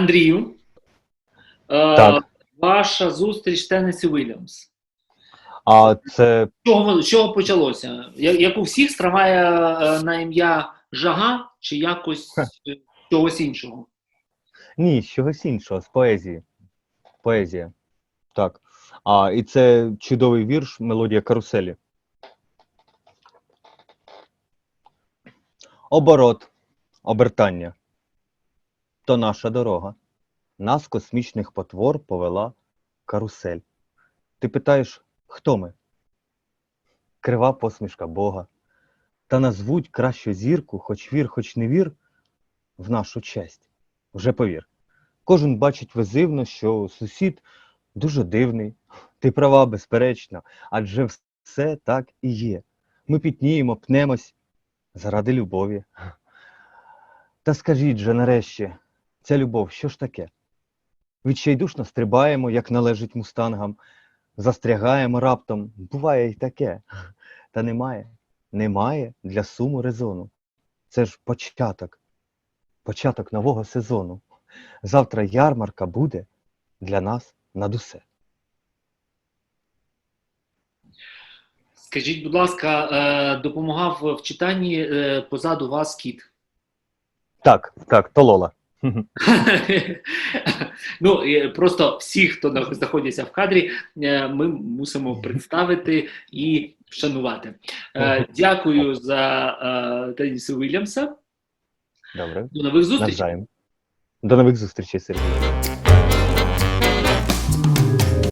Андрію, е, Так. ваша зустріч Теннесі Вільямс. А це З чого, чого почалося? Як у всіх страває е, на ім'я Жага чи якось е, чогось іншого? ні, з чогось іншого, з поезії. Поезія. Так. А, і це чудовий вірш, мелодія каруселі. Оборот, обертання. То наша дорога. Нас, космічних потвор, повела карусель. Ти питаєш, хто ми? Крива посмішка Бога. Та назвуть кращу зірку, хоч вір, хоч не вір, в нашу честь. Вже повір. Кожен бачить визивно, що сусід дуже дивний. Ти права, безперечно, адже все так і є. Ми пітніємо, пнемось заради любові. Та скажіть же нарешті, ця любов, що ж таке? Відчайдушно стрибаємо, як належить мустангам, застрягаємо раптом, буває й таке. Та немає, немає для суму резону. Це ж початок, початок нового сезону. Завтра ярмарка буде для нас над усе. Скажіть, будь ласка, е, допомагав в читанні е, позаду вас кіт. Так, так, то Лола. Ну, просто всі, хто знаходиться знаходяться в кадрі, е, ми мусимо представити і вшанувати. Е, Дякую за е, Теніса Вільямса. Добре, До нових зустрічей. навзаєм. До нових зустрічей, Сергій.